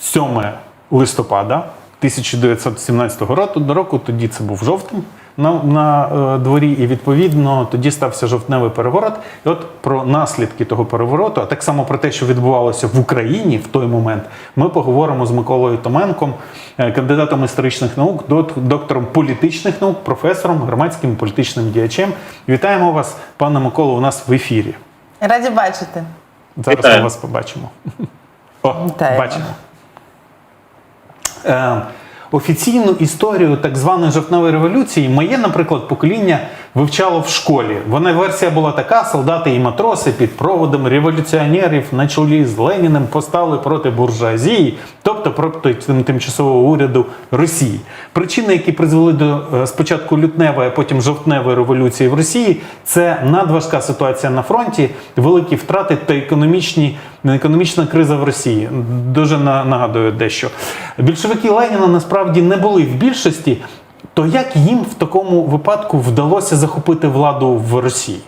7 листопада 1917 року, до року, тоді це був жовтень на, на е, дворі, і відповідно тоді стався жовтневий переворот. І от про наслідки того перевороту, а так само про те, що відбувалося в Україні в той момент, ми поговоримо з Миколою Томенком, е, кандидатом історичних наук, доктором політичних наук, професором, громадським політичним діячем. Вітаємо вас, пане Миколо, у нас в ефірі. Раді бачити. Зараз Вітаю. ми вас побачимо. О, Вітаємо. бачимо. Е, офіційну історію так званої жовтневої революції моє, наприклад, покоління вивчало в школі. Вона версія була така: солдати і матроси під проводом революціонерів на чолі з Леніним постали проти буржуазії, тобто проти тим- тимчасового уряду Росії. Причини, які призвели до е, спочатку лютневої, а потім жовтневої революції в Росії, це надважка ситуація на фронті, великі втрати та економічні економічна криза в Росії. Дуже на- нагадую дещо. Більшовики Леніна насправді не були в більшості. То як їм в такому випадку вдалося захопити владу в Росії?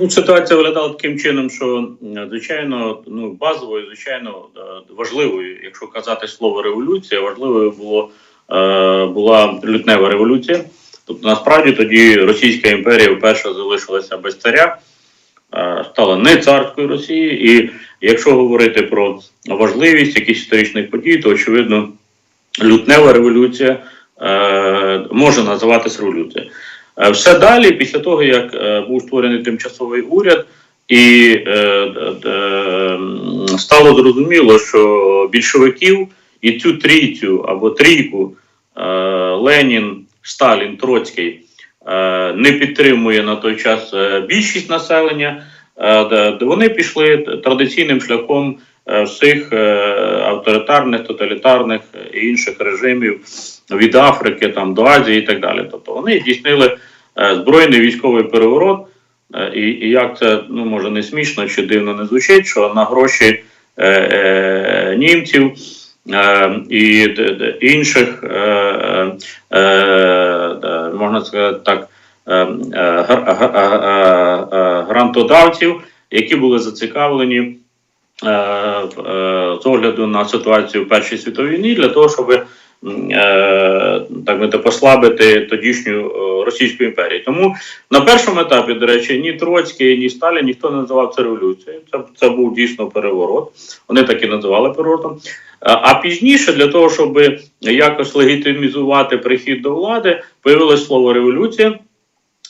Ну, ситуація виглядала таким чином, що звичайно, ну базовою, звичайно, е, важливою, якщо казати слово революція, важливою було е, була лютнева революція. Тобто, насправді тоді Російська імперія вперше залишилася без царя, е, стала не царською Росії. І якщо говорити про важливість якихось історичних подій, то очевидно лютнева революція е, може називатися революцією. Е, Все далі, після того, як е, був створений тимчасовий уряд, і е, д- стало зрозуміло, що більшовиків і цю трійцю або трійку е, Ленін, Сталін, Троцький е, не підтримує на той час е, більшість населення, е, вони пішли традиційним шляхом е, всіх е, авторитарних, тоталітарних і інших режимів від Африки там до Азії і так далі. Тобто вони здійснили е, збройний військовий переворот. Е, І, і як це ну може не смішно чи дивно не звучить, що на гроші е, е, німців е, і д- д- інших е, е, е, можна сказати так, е, е, е, е, е, грантодавців, які були зацікавлені е, е, з огляду на ситуацію в Першій світовій війні для того, щоб е, так мовити, послабити тодішню е, Російську імперію. Тому на першому етапі, до речі, ні Троцький, ні Сталін ніхто не називав це революцією. Це, це був дійсно переворот. Вони так і називали переворотом. А пізніше, для того, щоб якось легітимізувати прихід до влади, появилось слово революція.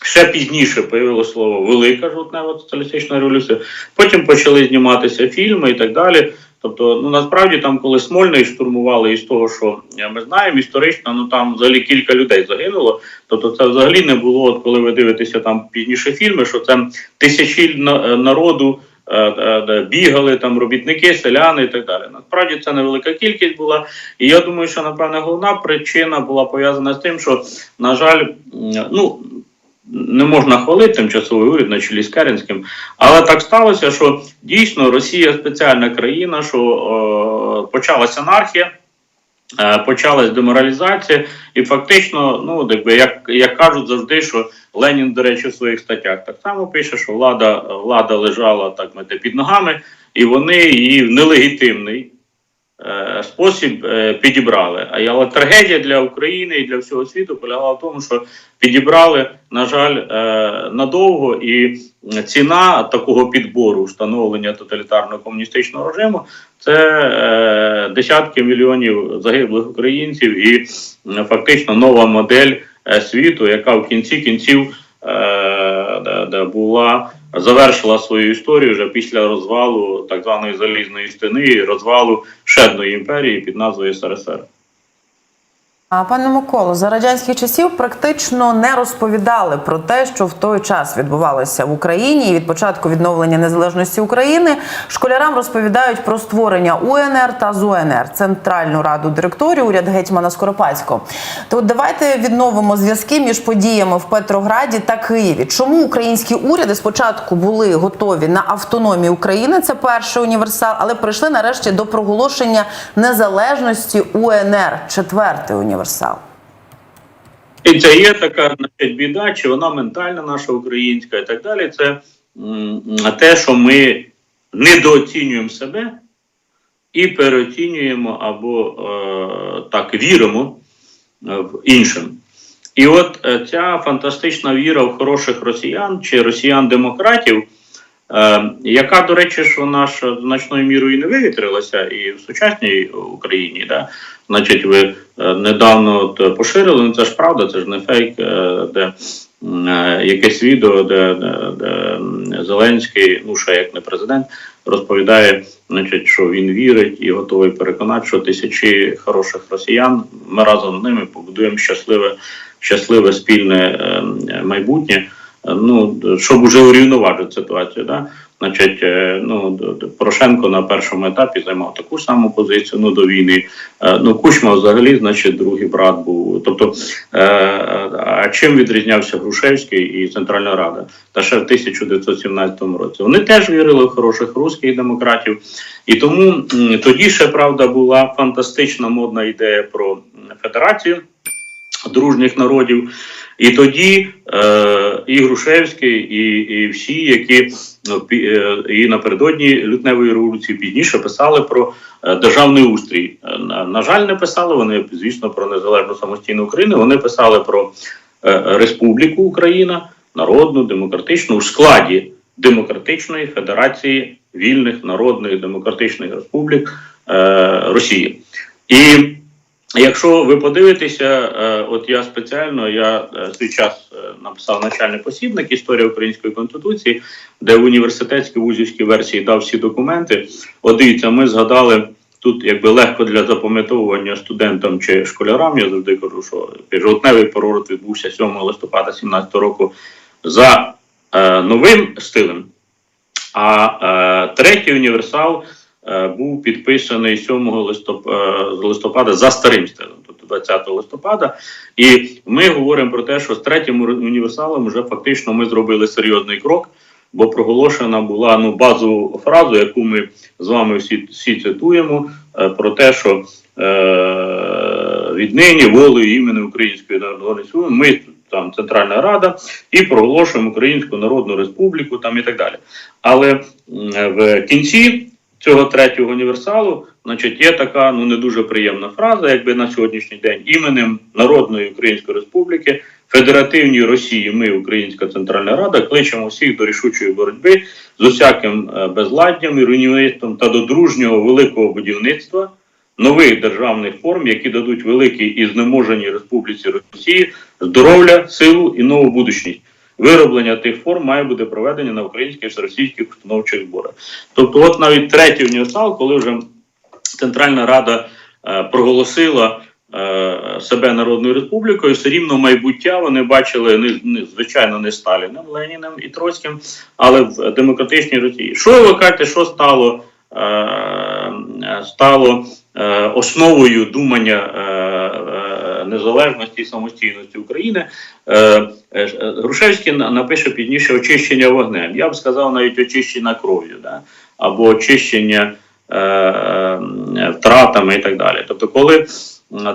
Ще пізніше появилось слово Велика жовтнева соціалістична революція. Потім почали зніматися фільми і так далі. Тобто, ну насправді там, коли Смольний штурмували із того, що ми знаємо, історично, ну там взагалі кілька людей загинуло. Тобто, це взагалі не було, от коли ви дивитеся там пізніше фільми, що це тисячі е, народу е, е, бігали там робітники, селяни і так далі. Насправді це невелика кількість була. І я думаю, що напевне головна причина була пов'язана з тим, що, на жаль, ну не можна хвалити тимчасовий уряд на чолі з Керенським, але так сталося, що дійсно Росія спеціальна країна, що е, почалася анархія. е, Почалась деморалізація, і фактично, ну як, як кажуть завжди, що Ленін, до речі, в своїх статтях так само пише, що влада, влада лежала так мати, під ногами, і вони її нелегітимний спосіб е, підібрали. Але трагедія для України і для всього світу полягала в тому, що підібрали, на жаль, е, надовго, і ціна такого підбору встановлення тоталітарного комуністичного режиму це е, десятки мільйонів загиблих українців і фактично нова модель е, світу, яка в кінці кінців е, була завершила свою історію вже після розвалу так званої залізної стіни розвалу шедної імперії під назвою СРСР. А пане Миколо, за радянських часів практично не розповідали про те, що в той час відбувалося в Україні. І від початку відновлення незалежності України школярам розповідають про створення УНР та ЗУНР Центральну раду директорів, уряд гетьмана Скоропадського. То давайте відновимо зв'язки між подіями в Петрограді та Києві. Чому українські уряди спочатку були готові на автономію України? Це перший універсал, але прийшли нарешті до проголошення незалежності УНР, четвертий універсал. І це є така біда, чи вона ментальна наша українська і так далі. Це те, що ми недооцінюємо себе, і переоцінюємо або е, так віримо е, в іншим. І от е, ця фантастична віра в хороших росіян чи росіян-демократів, е, яка, до речі, ж вона ж значною мірою не вивітрилася і в сучасній Україні. Да? Значить, ви е, недавно от поширили, ну це ж правда, це ж не фейк, е, де якесь відео, де, де, де Зеленський, ну ще як не президент, розповідає, значить, що він вірить і готовий переконати, що тисячі хороших росіян ми разом з ними побудуємо щасливе, щасливе спільне е, майбутнє. Ну, щоб уже урівноважити ситуацію, да? Значить, е, ну Порошенко на першому етапі займав таку саму позицію ну, до війни. Е, Ну, Кучма взагалі, значить, другий брат був. Тобто, е, а чим відрізнявся Грушевський і Центральна Рада? Та ще в 1917 році. Вони теж вірили в хороших русських демократів. І тому тоді ще правда була фантастична модна ідея про федерацію дружніх народів. І тоді е, і Грушевський, і, і всі, які ну, е, і напередодні лютневої революції пізніше писали про е, державний устрій. Е, На, на жаль, не писали вони, звісно, про незалежну самостійну Україну. Вони писали про е, Республіку Україна, народну, демократичну у складі демократичної федерації вільних народних демократичних республік е, Росії. І Якщо ви подивитеся, е, от я спеціально я е, свій час е, написав начальний посібник історія української конституції, де в університетській вузівській версії дав всі документи. От дивіться, ми згадали тут, якби легко для запам'ятовування студентам чи школярам. Я завжди кажу, що жовтневий переворот відбувся 7 листопада 17 року за е, новим стилем. А е, третій універсал був підписаний 7 листоп, е, листопада за старим стилем, тобто 20 листопада. І ми говоримо про те, що з третім універсалом вже фактично ми зробили серйозний крок, бо проголошена була ну, базову фразу, яку ми з вами всі, всі цитуємо, е, про те, що е, віднині волею імені Української Народної Республіки ми там Центральна Рада і проголошуємо Українську Народну Республіку там і так далі. Але в кінці цього третього універсалу, значить, є така ну не дуже приємна фраза, якби на сьогоднішній день іменем Народної Української Республіки, Федеративній Росії, ми, Українська Центральна Рада, кличемо всіх до рішучої боротьби з усяким е, безладдям і руйнівництвом та до дружнього великого будівництва нових державних форм, які дадуть великій і знеможеній Республіці Росії здоров'я, силу і нову будучність. Вироблення тих форм має бути проведення на українських та російських установчих зборах. Тобто, от навіть третій універсал, коли вже Центральна Рада е, проголосила е, себе Народною Республікою, все рівно майбуття вони бачили не, не звичайно не Сталіним, Леніним і Троцьким, але в демократичній Росії. Що ви кажете, що стало, е, стало е, основою думання е, незалежності і самостійності України? Е, е, е, Грушевський напише пізніше очищення вогнем. Я б сказав навіть очищення кров'ю, да? або очищення втратами і так далі. Тобто, коли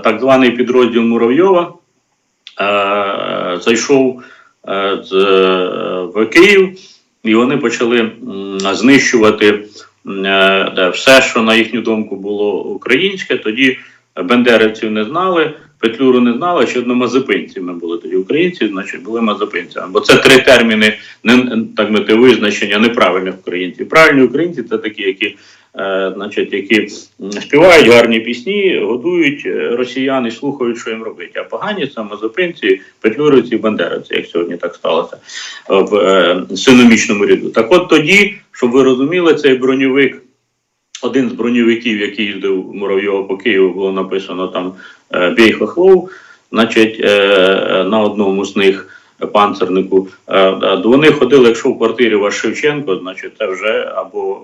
так званий підрозділ Муравйова зайшов в Київ, і вони почали знищувати все, що на їхню думку було українське. Тоді бендерівців не знали, Петлюру не знали, що одномазепинці ми були тоді українці, значить були мазепинцями. Бо це три терміни не так мати визначення неправильних українців. Правильні українці це такі, які, е, значить, які співають гарні пісні, годують е, росіян і слухають, що їм робити. А погані це мазепинці, петлюрівці і бандеровці, як сьогодні так сталося в е, синомічному ряду. Так от тоді, щоб ви розуміли, цей броньовик один з броньовиків, який їздив Муравйова по Києву, було написано там е, Бій Хохлов, значить, е, на одному з них е, панцернику. Е, Вони ходили, якщо в квартирі ваш Шевченко, значить, це вже або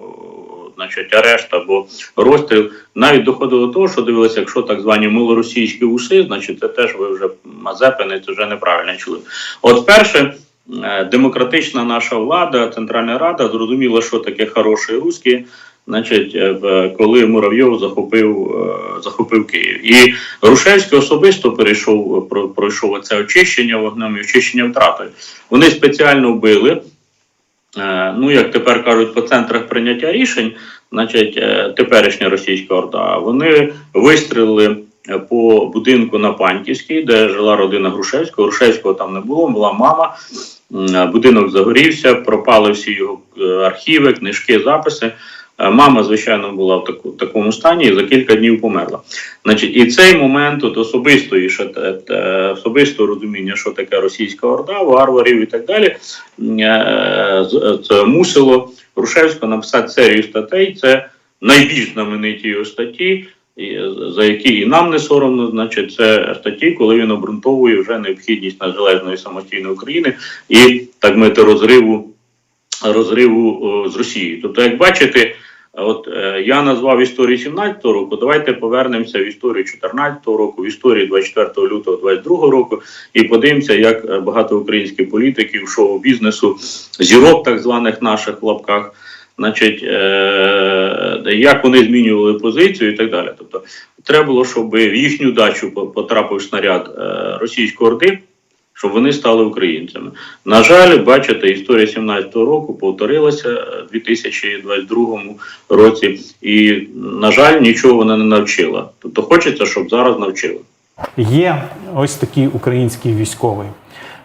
значить, арешт, або розстріл. Навіть доходило до того, що дивилися, якщо так звані малоросійські уси, значить, це теж ви вже Мазепини, це вже неправильно чули. От перше. Демократична наша влада, Центральна Рада зрозуміла, що таке хороший русський, значить, е, коли Муравйов захопив, е, захопив Київ. І Грушевський особисто перейшов, е, про- пройшов це очищення вогнем і очищення втратою. Вони спеціально вбили ну як тепер кажуть, по центрах прийняття рішень, значить, теперішня російська орда, вони вистрілили по будинку на Пантівській, де жила родина Грушевського. Грушевського там не було, була мама. Будинок загорівся, пропали всі його архіви, книжки, записи. Е, Мама, звичайно, була в таку, такому стані і за кілька днів померла. Значить, і цей момент от особистої що те- те- особистого розуміння, що таке російська орда, варварів і так далі, е, мусило Грушевського написати серію статей. Це найбільш знамениті його статті, за які і нам не соромно, значить, це статті, коли він обґрунтовує вже необхідність незалежної самостійної України і так мити розриву розриву о, з Росією. Тобто, як бачите, от е, я назвав історію 17-го року. Давайте повернемося в історію 14-го року, в історію 24 лютого 22-го року, і подивимося, як е, багато українських політиків шоу-бізнесу, зірок так званих наших в лапках. Значить, е, як вони змінювали позицію і так далі. Тобто, треба було, щоб в їхню дачу по- потрапив снаряд російської орди, щоб вони стали українцями. На жаль, бачите, історія 17-го року повторилася в 2022 році, і, на жаль, нічого вона не навчила. Тобто хочеться, щоб зараз навчила. Є ось такий український військовий.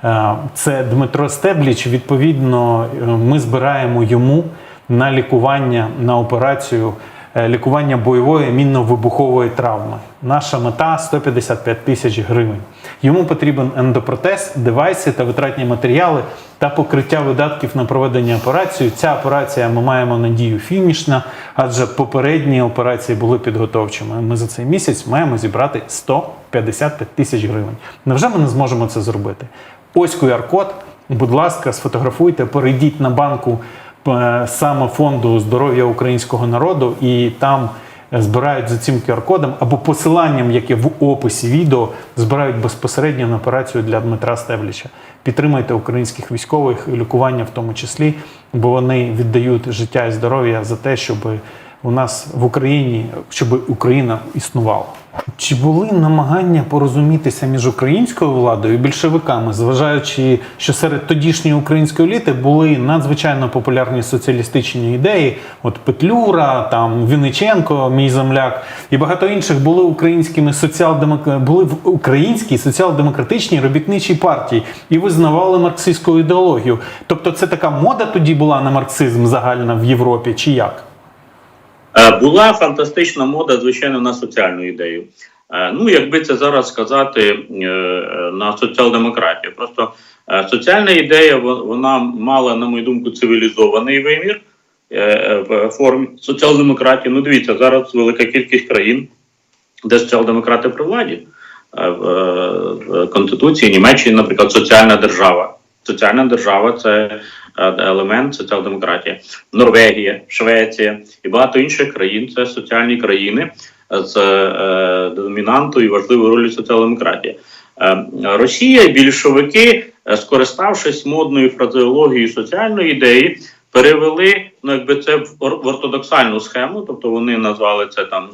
Е, Це Дмитро Стебліч. Відповідно, е, ми збираємо йому на лікування, на операцію лікування бойової мінно-вибухової травми. Наша мета 155 тисяч гривень. Йому потрібен ендопротез, девайси та витратні матеріали та покриття видатків на проведення операції. Ця операція ми маємо надію фінішна, адже попередні операції були підготовчими. Ми за цей місяць маємо зібрати 155 тисяч гривень. Невже ми не зможемо це зробити? Ось QR-код. Будь ласка, сфотографуйте, перейдіть на банку е, саме фонду здоров'я українського народу, і там е, збирають за цим QR-кодом або посиланням, яке в описі відео, збирають безпосередньо на операцію для Дмитра Стебліча. Підтримайте українських військових, лікування в тому числі, бо вони віддають життя і здоров'я за те, щоб у нас в Україні, щоб Україна існувала. Чи були намагання порозумітися між українською владою і більшовиками, зважаючи, що серед тодішньої української еліти були надзвичайно популярні соціалістичні ідеї, от Петлюра, там Вінниченко, мій земляк, і багато інших були українськими соціал-демок... були в українській соціал-демократичній робітничій партії і визнавали марксистську ідеологію. Тобто, це така мода тоді була на марксизм загальна в Європі, чи як? Е, Була фантастична мода, звичайно, на соціальну ідею. Е, Ну, якби це зараз сказати е, на соціал-демократію. Просто соціальна ідея вона мала, на мою думку, цивілізований вимір в формі соціал-демократії. Ну, дивіться, зараз велика кількість країн, де соціал-демократи при владі. В Конституції Німеччини, наприклад, соціальна держава. Соціальна держава це елемент соціал-демократії. Норвегія, Швеція і багато інших країн це соціальні країни з е, домінантою і важливою ролью соціал-демократії. Е, Росія більшовики, е, скориставшись модною фразеологією соціальної ідеї, перевели ну, якби це в ор- ортодоксальну схему, тобто вони назвали це там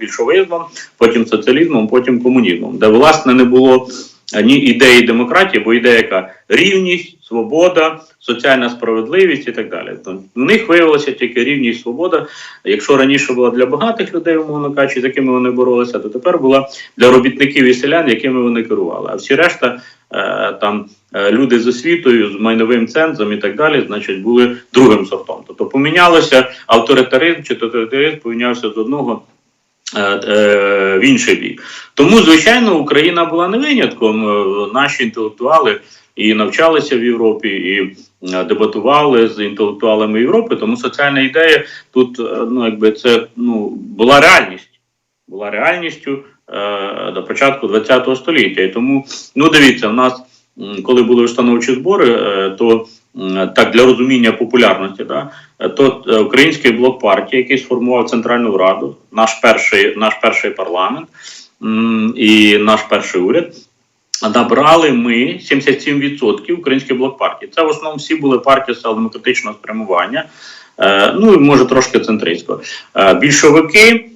більшовизмом, потім соціалізмом, потім комунізмом, де власне не було ні ідеї демократії, бо ідея яка рівність, свобода, соціальна справедливість і так далі. То в них виявилося тільки рівність, свобода. Якщо раніше була для багатих людей, умовно кажучи, з якими вони боролися, то тепер була для робітників і селян, якими вони керували. А всі решта е, там е, люди з освітою, з майновим цензом і так далі, значить, були другим сортом. Тобто помінялося авторитаризм чи тоталітаризм помінявся з одного в інший бік. Тому, звичайно, Україна була не винятком. Е, Наші інтелектуали і навчалися в Європі, і е, дебатували з інтелектуалами Європи. Тому соціальна ідея тут е, ну, якби це ну, була реальність. Була реальністю е, до початку ХХ століття. І тому, ну дивіться, в нас, коли були установчі збори, е, то так для розуміння популярності, да, е, то е, український блок партії, який сформував Центральну Раду, наш перший, наш перший парламент і наш перший уряд. Набрали ми 77% український блок партії. Це в основному всі були партії соціал-демократичного спрямування, е, ну і може трошки центристського. Е, більшовики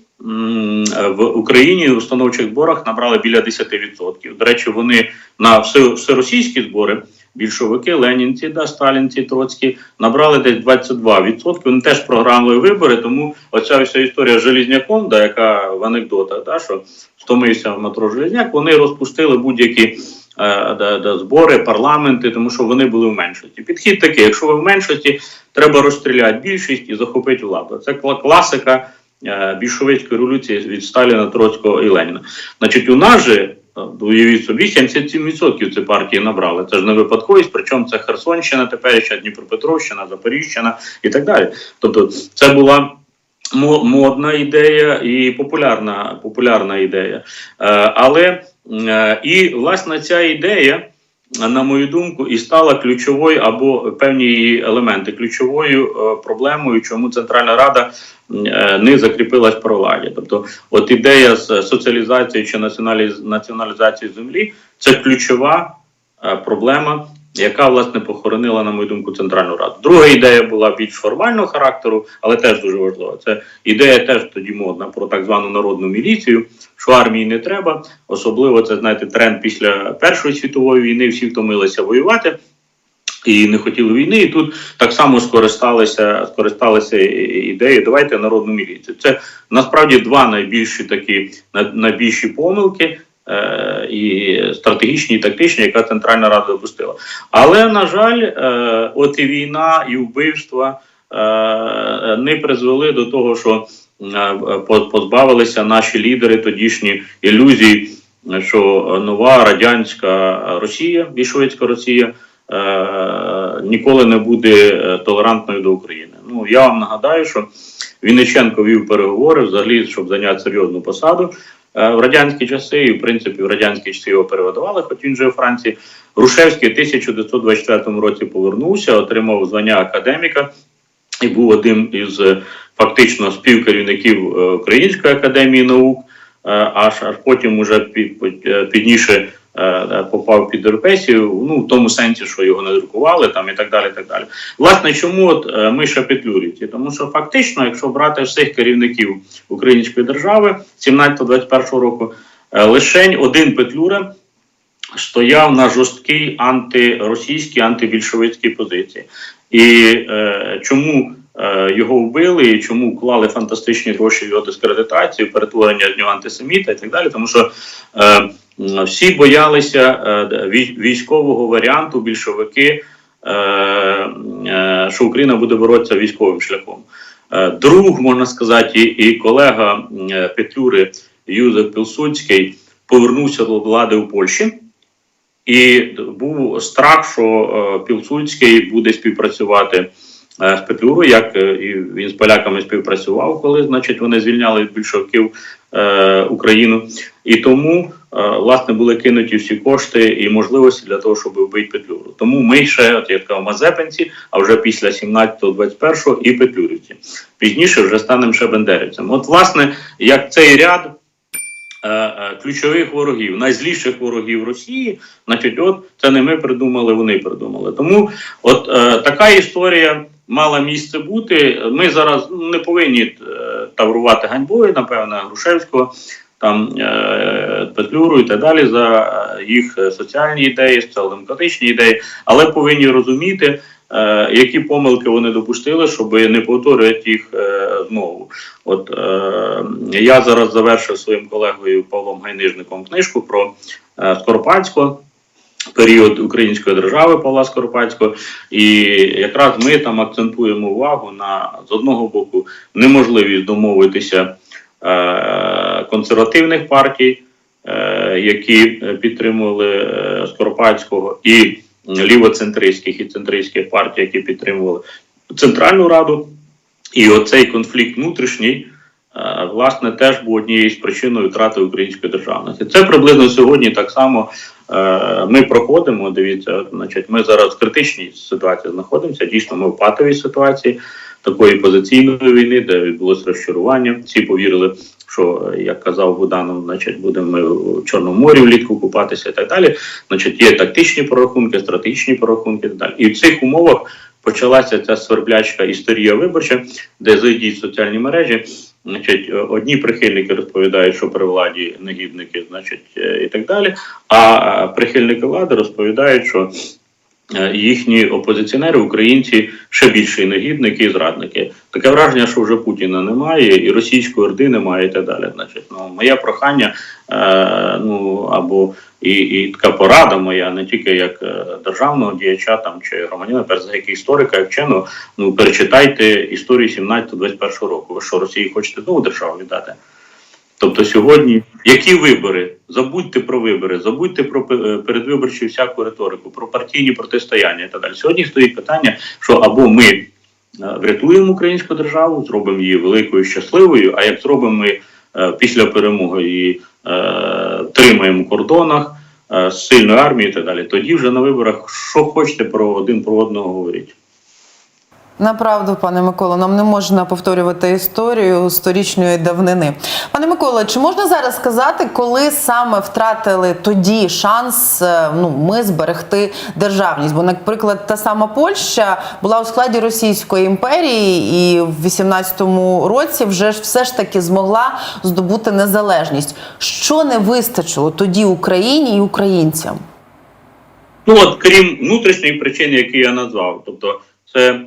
в Україні в установчих зборах набрали біля 10%. До речі, вони на всеросійські збори більшовики, ленінці, да, сталінці, троцькі, набрали десь 22%. Вони теж програли вибори, тому оця вся історія з Желізняком, да, яка в анекдотах, да, що втомився матрос Желізняк, вони розпустили будь-які е, збори, парламенти, тому що вони були в меншості. Підхід такий: якщо ви в меншості, треба розстріляти більшість і захопити владу. Це кла- класика е, більшовицької революції від Сталіна, Троцького і Леніна. Значить, у нас же. Е, Уявіть собі, 77% ці партії набрали. Це ж не випадковість, причому це Херсонщина, теперішня Дніпропетровщина, Запоріжжя і так далі. Тобто, це була модна ідея і популярна, популярна ідея. Е, але е, і власне ця ідея, на мою думку, і стала ключовою або певні її елементи ключовою проблемою, чому Центральна Рада не закріпилась владі. Тобто, от ідея з соціалізацією чи націоналіз- націоналізацією землі це ключова е, проблема, яка власне похоронила, на мою думку, Центральну Раду. Друга ідея була більш формального характеру, але теж дуже важлива. Це ідея теж тоді модна про так звану народну міліцію, що армії не треба. Особливо це знаєте тренд після Першої світової війни. Всі втомилися воювати. І не хотіли війни, і тут так само скористалися, скористалися ідеєю. Давайте народну міліцію. Це насправді два найбільші такі на- найбільші помилки, е, і стратегічні, і тактичні, яка Центральна Рада допустила. Але на жаль, е, от і війна, і вбивства е, не призвели до того, що е, по- позбавилися наші лідери тодішні ілюзій, що нова радянська Росія, більшовицька Росія. Е, Ніколи не буде е, толерантною до України. Ну я вам нагадаю, що Вінниченко вів переговори взагалі, щоб зайняти серйозну посаду е, в радянські часи, і в принципі в радянські часи його переводували, хоч він же у Франції. Грушевський в 1924 році повернувся, отримав звання академіка і був одним із фактично співкерівників Української академії наук, аж аж потім уже пізніше попав під репресію, ну в тому сенсі, що його не друкували там і так далі. Так далі. Власне, чому от е, Миша Петлюрівці? Тому що фактично, якщо брати всіх керівників української держави 17-21 року, е, лишень один Петлюра стояв на жорсткій антиросійській, антибільшовицькій позиції. І е, чому е, його вбили, і чому вклали фантастичні гроші в його дискредитацію, перетворення з нього антисеміта і так далі, тому що е, всі боялися е, військового варіанту, більшовики, е, е, що Україна буде боротися військовим шляхом. Е, друг, можна сказати, і, колега е, Петлюри Юзеф Пілсудський повернувся до влади у Польщі. І був страх, що е, Пілсудський буде співпрацювати з Петлюрою, як е, і він з поляками співпрацював, коли значить вони звільняли від більшовиків е, Україну. І тому е, власне були кинуті всі кошти і можливості для того, щоб вбити Петлюру. Тому ми ще, от я сказав, Мазепинці, а вже після 17-21 і Петлюрівці. Пізніше вже станемо ще бендерівцем. От, власне, як цей ряд е, е, ключових ворогів, найзліших ворогів Росії, значить, от це не ми придумали, вони придумали. Тому от е, така історія мала місце бути. Ми зараз не повинні е, таврувати ганьбою, напевно, Грушевського. Там е, Петлюру і так далі за їх соціальні ідеї, соціал-демократичні ідеї, але повинні розуміти, е, які помилки вони допустили, щоб не повторювати їх знову. От я зараз завершив своїм колегою Павлом Гайнижником книжку про Скоропадського. Період української держави Павла Скоропадського, і якраз ми там акцентуємо увагу на з одного боку неможливість домовитися е, консервативних партій, е, які підтримували е, Скоропадського, і лівоцентристських і центристських партій, які підтримували Центральну Раду. І оцей конфлікт внутрішній, власне, теж був однією з причиною втрати української державності. Це приблизно сьогодні так само е, ми проходимо. Дивіться, значить, ми зараз в критичній ситуації знаходимося. Дійсно, ми в патовій ситуації такої позиційної війни, де відбулося розчарування. Всі повірили, що е, як казав Буданов, значить, будемо ми в Чорному морі влітку купатися і так далі. Значить, є тактичні прорахунки, стратегічні прорахунки і так далі. І в цих умовах почалася ця сверблячка історія виборча, де зайдіть соціальні мережі. Значить, е, одні прихильники розповідають, що при владі негідники, значить, е, і так далі. А е, прихильники влади розповідають, що їхні опозиціонери, українці, ще більші негідники і зрадники. Таке враження, що вже Путіна немає, і російської орди немає, і так далі. Значить, ну моє прохання, е, ну або і, і така порада моя, не тільки як е, державного діяча там чи громадянина, перш за як історика, як вченого, ну перечитайте історію 17-21 року. Ви що Росії хочете знову державу віддати? Тобто сьогодні які вибори? Забудьте про вибори, забудьте про пе- передвиборчу всяку риторику, про партійні протистояння і так далі. Сьогодні стоїть питання, що або ми е, врятуємо українську державу, зробимо її великою щасливою. А як зробимо ми е, після перемоги її е, тримаємо в кордонах е, з сильною армією і так далі, тоді вже на виборах що хочете про один про одного говоріть. Направду, пане Миколо, нам не можна повторювати історію сторічної давнини. Пане Миколо, чи можна зараз сказати, коли саме втратили тоді шанс е, ну, ми зберегти державність? Бо, наприклад, та сама Польща була у складі Російської імперії, і в 18-му році вже ж все ж таки змогла здобути незалежність. Що не вистачило тоді Україні і українцям? Ну от крім внутрішньої причини, які я назвав, тобто це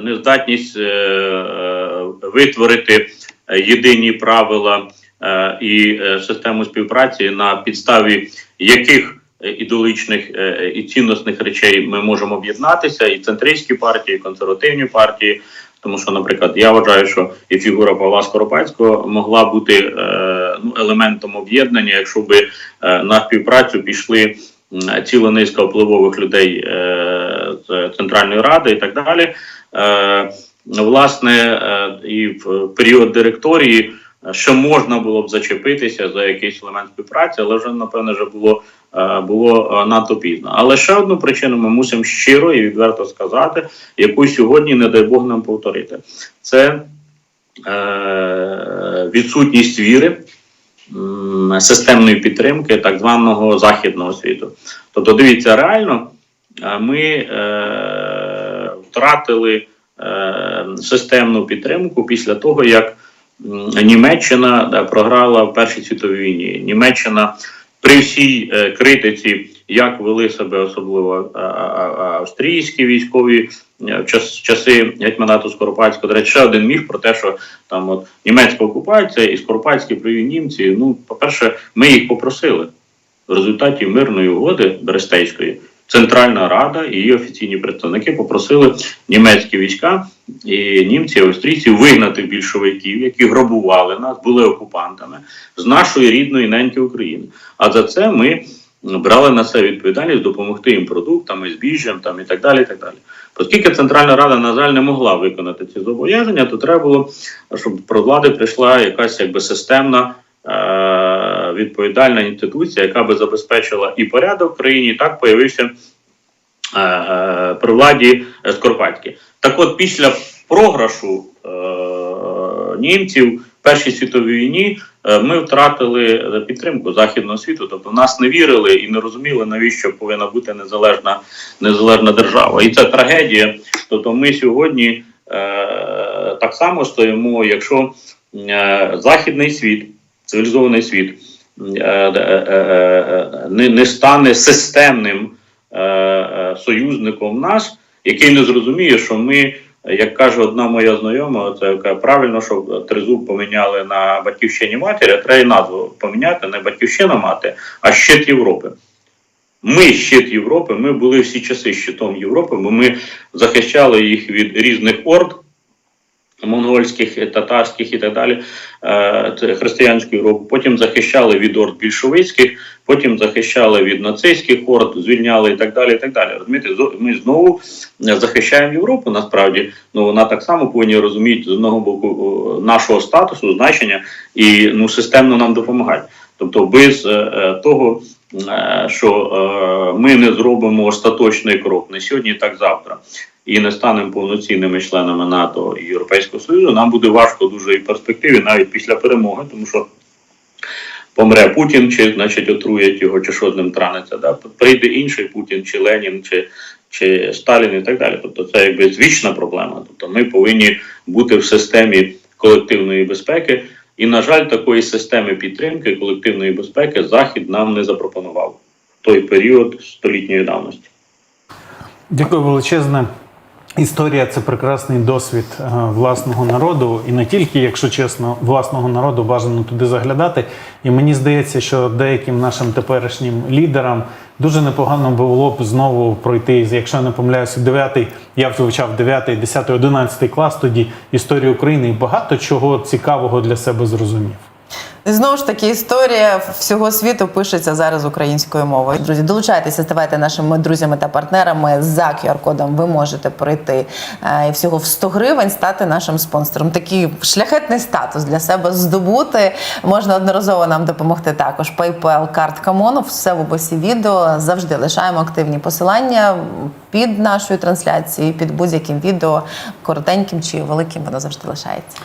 нездатність е, е, витворити е, єдині правила е, і е, систему співпраці, на підставі яких е, ідеологічних е, і цінностних речей ми можемо об'єднатися, і центристські партії, і консервативні партії. Тому що, наприклад, я вважаю, що і фігура Павла Скоропадського могла бути е, ну, елементом об'єднання, якщо би е, на співпрацю пішли ціла низка впливових людей е, з Центральної Ради і так далі. Е, власне, е, і в період директорії е, ще можна було б зачепитися за якийсь елемент співпраці, але вже напевне вже було, е, було е, надто пізно. Але ще одну причину ми мусимо щиро і відверто сказати, яку сьогодні, не дай Бог, нам повторити. Це е, відсутність віри системної підтримки так званого західного світу. Тобто, дивіться, реально е, ми е, втратили е, системну підтримку після того, як Німеччина програла в Першій світовій війні. Німеччина при всій е, критиці, як вели себе особливо австрійські військові е, в час, часи гетьманату Скоропадського, до речі, ще один міф про те, що там от німецька окупація і Скоропадські привів німці. Ну, по-перше, ми їх попросили в результаті мирної угоди Берестейської. Центральна Рада і її офіційні представники попросили німецькі війська і німці, і австрійці вигнати більшовиків, які грабували нас, були окупантами з нашої рідної неньки України. А за це ми брали на себе відповідальність допомогти їм продуктами, збіжжям там і так далі. І так далі. Оскільки Центральна Рада, на жаль, не могла виконати ці зобов'язання, то треба було, щоб про влади прийшла якась якби системна. е, Відповідальна інституція, яка би забезпечила і порядок в країні, і так появився е, е, при владі е, Так от, після програшу е, німців Першій світовій війні е, ми втратили підтримку західного світу. Тобто в нас не вірили і не розуміли, навіщо повинна бути незалежна, незалежна держава. І це трагедія. Тобто, ми сьогодні е, так само стоїмо, якщо е, західний світ, цивілізований світ е, е, е, е, не, не стане системним е, е, союзником нас, який не зрозуміє, що ми, як каже одна моя знайома, це яка правильно, що тризуб поміняли на батьківщині матері, а треба і назву поміняти не батьківщина мати, а щит Європи. Ми щит Європи, ми були всі часи щитом Європи, бо ми захищали їх від різних орд. Монгольських, татарських і так далі, е, християнську Європу. Потім захищали від орд більшовицьких, потім захищали від нацистських орд, звільняли і так далі. і так далі. Розумієте, ми знову захищаємо Європу. Насправді, ну вона так само повинні розуміти з одного боку нашого статусу, значення і ну системно нам допомагати. Тобто, без е, е, того, що ми не зробимо остаточний крок не сьогодні, так завтра. І не станемо повноцінними членами НАТО і Європейського Союзу, нам буде важко дуже і в перспективі, навіть після перемоги, тому що помре Путін, чи значить отруять його, чи що з ним транеться. Да? Прийде інший Путін, чи Ленін, чи, чи Сталін і так далі. Тобто це якби звічна проблема. Тобто ми повинні бути в системі колективної безпеки. І, на жаль, такої системи підтримки колективної безпеки Захід нам не запропонував в той період столітньої давності. Дякую величезне. Історія це прекрасний досвід е, власного народу, і не тільки, якщо чесно, власного народу бажано туди заглядати. І мені здається, що деяким нашим теперішнім лідерам дуже непогано було б знову пройти, якщо я не помиляюся, 9, я вивчав 9, 10, 11 клас тоді історію України і багато чого цікавого для себе зрозумів. Знову ж таки, історія всього світу пишеться зараз українською мовою. Друзі, долучайтеся, ставайте нашими друзями та партнерами за QR-кодом. Ви можете пройти е, і всього в 100 гривень стати нашим спонсором. Такий шляхетний статус для себе здобути. Можна одноразово нам допомогти також. PayPal, картка Моно, все в описі відео. Завжди лишаємо активні посилання під нашою трансляцією, під будь-яким відео, коротеньким чи великим, воно завжди лишається.